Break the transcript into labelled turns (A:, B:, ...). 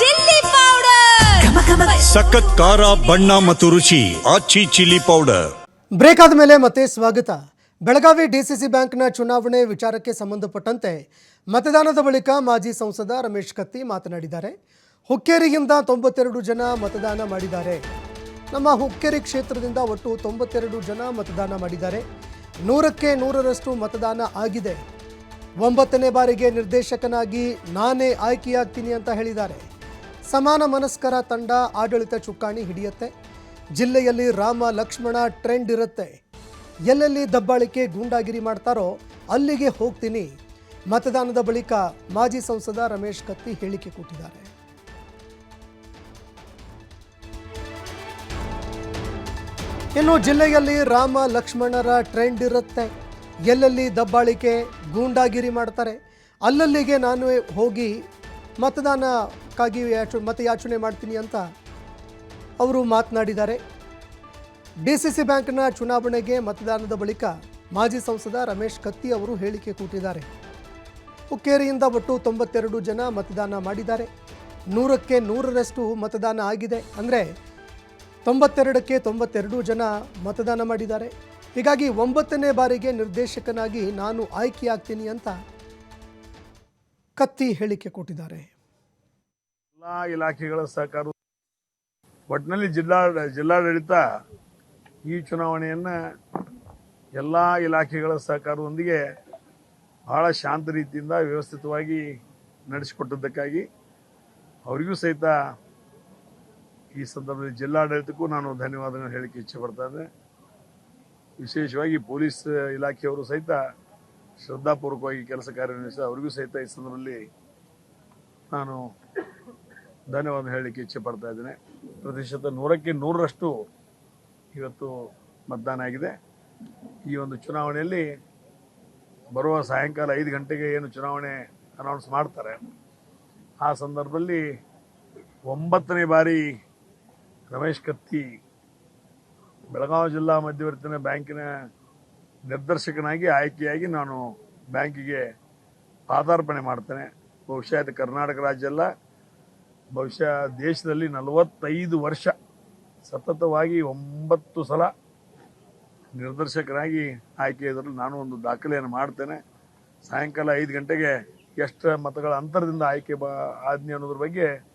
A: Chilli powder.
B: ಸಖತ್ ಖಾರ ಬಣ್ಣ ಮತ್ತು ರುಚಿ ಆಚಿ ಚಿಲ್ಲಿ ಪೌಡರ್.
C: ಬ್ರೇಕ್ ಆದಮೇಲೆ ಮತ್ತೆ ಸ್ವಾಗತ. ಬೆಳಗಾವಿ ಡಿಸಿಸಿ ಬ್ಯಾಂಕ್ನ ಚುನಾವಣೆ ವಿಚಾರಕ್ಕೆ ಸಂಬಂಧಪಟ್ಟಂತೆ ಮತದಾನದ ಬಳಿಕ ಮಾಜಿ ಸಂಸದ ರಮೇಶ್ ಕತ್ತಿ ಮಾತನಾಡಿದ್ದಾರೆ. ಹುಕ್ಕೇರಿಯಿಂದ ತೊಂಬತ್ತೆರಡು ಜನ ಮತದಾನ ಮಾಡಿದ್ದಾರೆ. ನಮ್ಮ ಹುಕ್ಕೇರಿ ಕ್ಷೇತ್ರದಿಂದ ಒಟ್ಟು ತೊಂಬತ್ತೆರಡು ಜನ ಮತದಾನ ಮಾಡಿದ್ದಾರೆ. ನೂರಕ್ಕೆ ನೂರರಷ್ಟು ಮತದಾನ ಆಗಿದೆ. ಒಂಬತ್ತನೇ ಬಾರಿಗೆ ನಿರ್ದೇಶಕನಾಗಿ ನಾನೇ ಆಯ್ಕೆಯಾಗ್ತೀನಿ ಅಂತ ಹೇಳಿದ್ದಾರೆ. ಸಮಾನ ಮನಸ್ಕರ ತಂಡ ಆಡಳಿತ ಚುಕ್ಕಾಣಿ ಹಿಡಿಯುತ್ತೆ. ಜಿಲ್ಲೆಯಲ್ಲಿ ರಾಮ ಲಕ್ಷ್ಮಣ ಟ್ರೆಂಡ್ ಇರುತ್ತೆ. ಎಲ್ಲೆಲ್ಲಿ ದಬ್ಬಾಳಿಕೆ ಗೂಂಡಾಗಿರಿ ಮಾಡ್ತಾರೋ ಅಲ್ಲಿಗೆ ಹೋಗ್ತೀನಿ. ಮತದಾನದ ಬಳಿಕ ಮಾಜಿ ಸಂಸದ ರಮೇಶ್ ಕತ್ತಿ ಹೇಳಿಕೆ ಕೊಟ್ಟಿದ್ದಾರೆ. ಇನ್ನು ಜಿಲ್ಲೆಯಲ್ಲಿ ರಾಮ ಲಕ್ಷ್ಮಣರ ಟ್ರೆಂಡ್ ಇರುತ್ತೆ. ಎಲ್ಲೆಲ್ಲಿ ದಬ್ಬಾಳಿಕೆ ಗೂಂಡಾಗಿರಿ ಮಾಡ್ತಾರೆ. ಅಲ್ಲಲ್ಲಿಗೆ ನಾನು ಹೋಗಿ ಮತದಾನಕ್ಕಾಗಿ ಯಾಚು ಮತಯಾಚನೆ ಮಾಡ್ತೀನಿ ಅಂತ ಅವರು ಮಾತನಾಡಿದ್ದಾರೆ. ಡಿ ಸಿ ಸಿ ಬ್ಯಾಂಕ್ನ ಚುನಾವಣೆಗೆ ಮತದಾನದ ಬಳಿಕ ಮಾಜಿ ಸಂಸದ ರಮೇಶ್ ಕತ್ತಿ ಅವರು ಹೇಳಿಕೆ ಕೊಟ್ಟಿದ್ದಾರೆ ಹುಕ್ಕೇರಿಯಿಂದ ಒಟ್ಟು ತೊಂಬತ್ತೆರಡು ಜನ ಮತದಾನ ಮಾಡಿದ್ದಾರೆ. ನೂರಕ್ಕೆ ನೂರರಷ್ಟು ಮತದಾನ ಆಗಿದೆ. ಅಂದರೆ ತೊಂಬತ್ತೆರಡಕ್ಕೆ ತೊಂಬತ್ತೆರಡು ಜನ ಮತದಾನ ಮಾಡಿದ್ದಾರೆ. ಹೀಗಾಗಿ ಒಂಬತ್ತನೇ ಬಾರಿಗೆ ನಿರ್ದೇಶಕನಾಗಿ ನಾನು ಆಯ್ಕೆಯಾಗ್ತೀನಿ ಅಂತ ಕತ್ತಿ ಹೇಳಿಕೆ ಕೊಟ್ಟಿದ್ದಾರೆ.
D: ಎಲ್ಲಾ ಇಲಾಖೆಗಳ ಸಹಕಾರ ಒಟ್ಟಿನಲ್ಲಿ ಜಿಲ್ಲಾ, ಜಿಲ್ಲಾಡಳಿತ ಈ ಚುನಾವಣೆಯನ್ನು ಎಲ್ಲಾ ಇಲಾಖೆಗಳ ಸಹಕಾರದೊಂದಿಗೆ ಬಹಳ ಶಾಂತ ರೀತಿಯಿಂದ ವ್ಯವಸ್ಥಿತವಾಗಿ ನಡೆಸಿಕೊಟ್ಟದ್ದಕ್ಕಾಗಿ ಅವರಿಗೂ ಸಹಿತ ಈ ಸಂದರ್ಭದಲ್ಲಿ ಜಿಲ್ಲಾಡಳಿತಕ್ಕೂ ನಾನು ಧನ್ಯವಾದಗಳನ್ನು ಹೇಳಿಕೆ ಇಚ್ಛೆ ಬರ್ತಾ ಇದ್ದೆ ವಿಶೇಷವಾಗಿ ಪೊಲೀಸ್ ಇಲಾಖೆಯವರು ಸಹಿತ ಶ್ರದ್ಧಾಪೂರ್ವಕವಾಗಿ ಕೆಲಸ ಕಾರ್ಯನಿರ್ವಹಿಸಿದ ಅವರಿಗೂ ಸಹಿತ ಈ ಸಂದರ್ಭದಲ್ಲಿ ನಾನು ಧನ್ಯವಾದ ಹೇಳಲಿಕ್ಕೆ ಇಚ್ಛೆ ಪಡ್ತಾ ಇದ್ದೇನೆ. ಪ್ರತಿಶತ ನೂರಕ್ಕೆ ನೂರರಷ್ಟು ಇವತ್ತು ಮತದಾನ ಆಗಿದೆ. ಈ ಒಂದು ಚುನಾವಣೆಯಲ್ಲಿ ಬರುವ ಸಾಯಂಕಾಲ ಐದು ಗಂಟೆಗೆ ಏನು ಚುನಾವಣೆ ಅನೌನ್ಸ್ ಮಾಡ್ತಾರೆ, ಆ ಸಂದರ್ಭದಲ್ಲಿ ಒಂಬತ್ತನೇ ಬಾರಿ ರಮೇಶ್ ಕತ್ತಿ ಬೆಳಗಾವಿ ಜಿಲ್ಲಾ ಮಧ್ಯವರ್ತಿನ ಬ್ಯಾಂಕಿನ ನಿರ್ದೇಶಕನಾಗಿ, ಆಯ್ಕೆಯಾಗಿ ನಾನು ಬ್ಯಾಂಕಿಗೆ ಪಾದಾರ್ಪಣೆ ಮಾಡ್ತೇನೆ. ಬಹುಶಃ ಇದು ಕರ್ನಾಟಕ ರಾಜ್ಯ ಅಲ್ಲ. ಬಹುಶಃ ದೇಶದಲ್ಲಿ ನಲವತ್ತೈದು ವರ್ಷ ಸತತವಾಗಿ ಒಂಬತ್ತು ಸಲ ನಿರ್ದರ್ಶಕನಾಗಿ ಆಯ್ಕೆ ಇದ್ರಲ್ಲಿ ನಾನು ಒಂದು ದಾಖಲೆಯನ್ನು ಮಾಡ್ತೇನೆ. ಸಾಯಂಕಾಲ ಐದು ಗಂಟೆಗೆ ಎಷ್ಟು ಮತಗಳ ಅಂತರದಿಂದ ಆಯ್ಕೆ ಬಾ ಆಜ್ಞೆ ಅನ್ನೋದ್ರ ಬಗ್ಗೆ